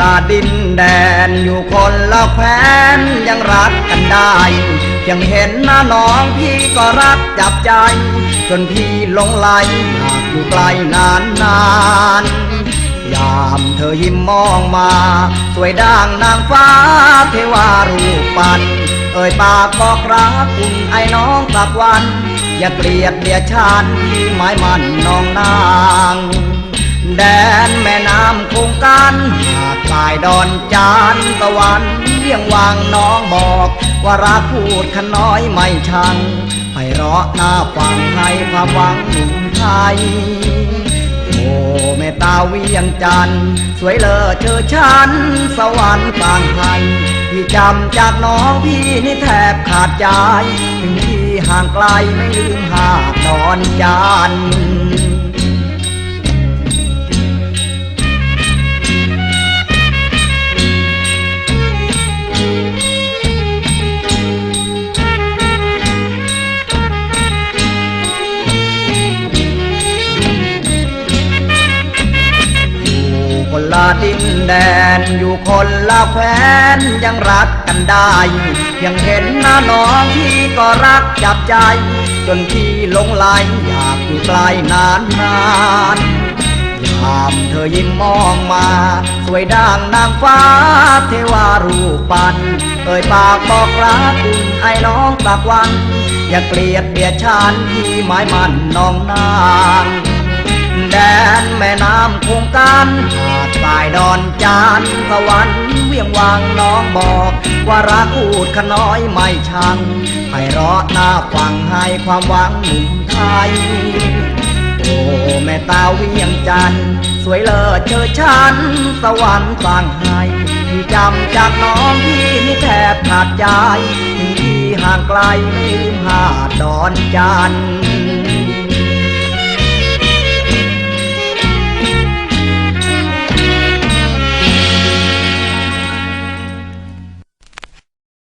ละดินแดนอยู่คนละแคว้นยังรักกันได้ยังเห็นหน้าน้องพี่ก็รักจับใจ จนพี่หลงไหลอยากอยู่ไกลนานนานยามเธอยิ้มมองมา สวยด่างนางฟ้าเทวารูปปัน เอ่ยปากบอกรักคุณไอ้น้องกลับวัน อย่าเกลียดเดียดชานที่ไม้มันน้องนาง แดนแม่น้ำคงกันหาดทรายดอนจานตะวันเลี้ยงวางน้องบอก ว่ารักพูดขน้อยไม่ชังไปเราะหน้าฟังให้ความหวังหนุ่มไทยโอ้แม่ตาเวียงจันสวยเลอเจอฉัน สวรรค์ต่างไทยพี่จำจากน้องพี่นี่แทบขาดใจ ถึงพี่ห่างไกลไม่ลืมหาดนอนจัน คนละดินแดนอยู่คนละแคว้นยังรักกันได้ ยังเห็นหน้าน้องพี่ก็รักจับใจ จนพี่หลงไหลอยากอยู่ไกลนานนานยามเธอยิ้มมองมา สวยด่างนางฟ้าเทวารูปปัน เอ่ยปากบอกรักคุณไอ้น้องกลับวัน อย่าเกลียดเบียดฉันที่ไม้มันน้องนาง แดนแม่น้ำคงกันหาดทรายดอนจานสวรรค์เวียงวางน้องบอก ว่ารักอูดขน้อยไม่ชังให้รอหน้าฟังให้ความหวังหนุ่มไทยโอ้แม่ตาเวียงจันสวยเลิศเจอฉัน สวรรค์สั่งให้ที่จำจากน้องพี่นี่แทบขาดใจที่ห่างไกลไม่ลืมหาดดอนจันทร์